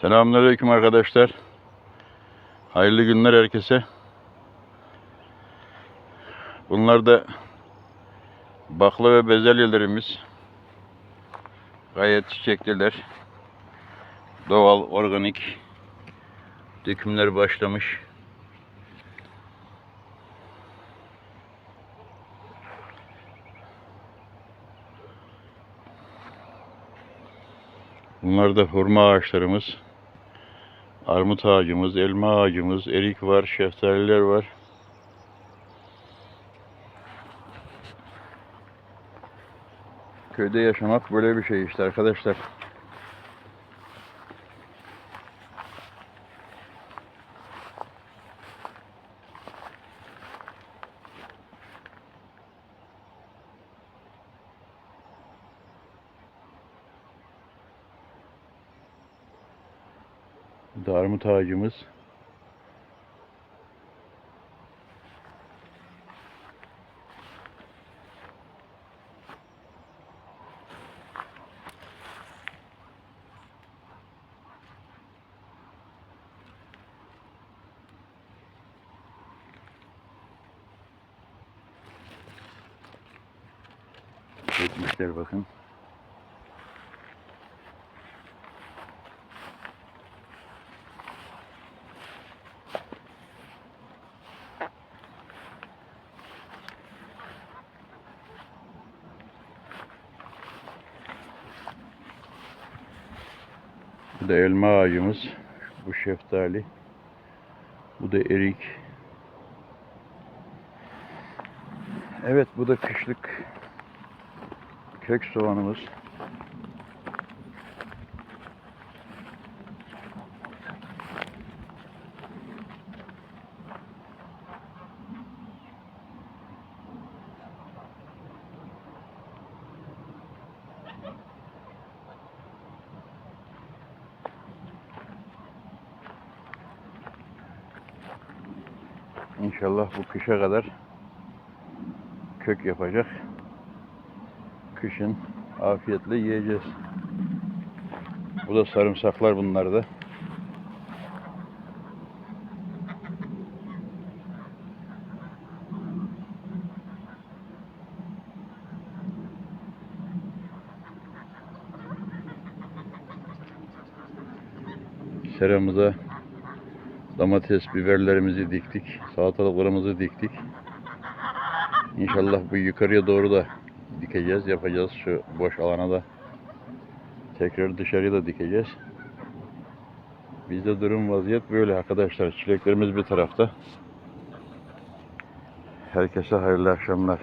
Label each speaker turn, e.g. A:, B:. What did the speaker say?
A: Selamünaleyküm arkadaşlar. Hayırlı günler herkese. Bunlar da bakla ve bezelyelerimiz. Gayet çiçekliler. Doğal, organik. Dökümler başlamış. Bunlar da hurma ağaçlarımız. Armut ağacımız, elma ağacımız, erik var, şeftaliler var. Köyde yaşamak böyle bir şey işte arkadaşlar. Bu da armut ağacımız. Bakın. Bu da elma ağacımız. Bu şeftali. Bu da erik. Evet bu da kışlık kök soğanımız. İnşallah bu kışa kadar kök yapacak. Kışın afiyetle yiyeceğiz. Bu da sarımsaklar bunlar da. Seramıza domates, biberlerimizi diktik. Salatalıklarımızı diktik. İnşallah bu yukarıya doğru da dikeceğiz, yapacağız. Şu boş alana da tekrar dışarıya da dikeceğiz. Bizde durum vaziyet böyle arkadaşlar. Çileklerimiz bir tarafta. Herkese hayırlı akşamlar.